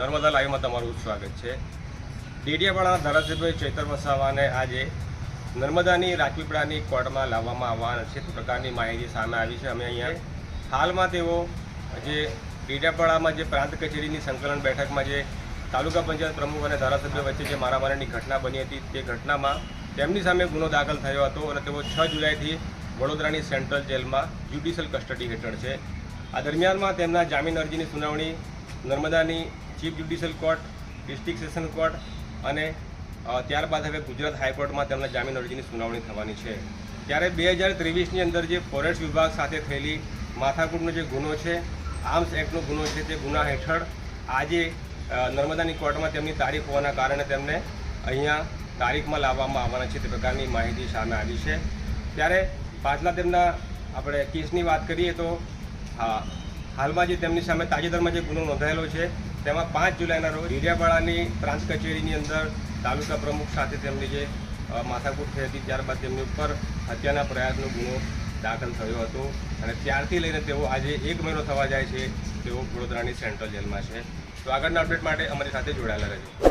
નર્મદા લાઈવમાં તમારું સ્વાગત છે. ડેડિયાપાડાના ધારાસભ્ય ચૈતર વસાવાને આજે નર્મદાની રાજપીપળાની કોર્ટમાં લાવવામાં આવવાના છે. તે પ્રકારની માહિતી સામે આવી છે. અમે અહીંયા હાલમાં તેઓ જે ડેડિયાપાડામાં જે પ્રાંત કચેરીની સંકલન બેઠકમાં જે તાલુકા પંચાયત પ્રમુખ અને ધારાસભ્ય વચ્ચે જે મારામારીની ઘટના બની હતી, તે ઘટનામાં તેમની સામે ગુનો દાખલ થયો હતો અને તેઓ છ જુલાઈથી વડોદરાની સેન્ટ્રલ જેલમાં જ્યુડિશિયલ કસ્ટડી હેઠળ છે. આ દરમિયાનમાં તેમના જામીન અરજીની સુનાવણી નર્મદાની chief judicial court, district session court અને ત્યારબાદ હવે ગુજરાત હાઈકોર્ટમાં તેમના જામીન અરજીની સુનાવણી થવાની છે. ત્યારે બે હજાર ત્રેવીસની અંદર જે ફોરેસ્ટ વિભાગ સાથે થયેલી માથાકૂટનો જે ગુનો છે, આર્મ્સ એક્ટનો ગુનો છે તે ગુના હેઠળ આજે નર્મદાની કોર્ટમાં તેમની તારીખ હોવાના કારણે તેમને અહીંયા તારીખમાં લાવવામાં આવવાના છે તે પ્રકારની માહિતી સામે આવી છે. ત્યારે પાછલા તેમના આપણે કેસની વાત કરીએ તો, હા, હાલમાં જે તેમની સામે તાજેતરમાં જે ગુનો નોંધાયેલો છે તેમાં પાંચ જુલાઈના રોજ ડેડિયાપાડાની પ્રાંત કચેરીની અંદર તાલુકા પ્રમુખ સાથે તેમની જે માથાકૂટ થઈ હતી, ત્યારબાદ તેમની ઉપર હત્યાના પ્રયાસનો ગુનો દાખલ થયો હતો અને ત્યારથી લઈને તેઓ આજે એક મહિનો થવા જાય છે, તેઓ વડોદરાની સેન્ટ્રલ જેલમાં છે. તો આગળના અપડેટ માટે અમારી સાથે જોડાયેલા રહેજો.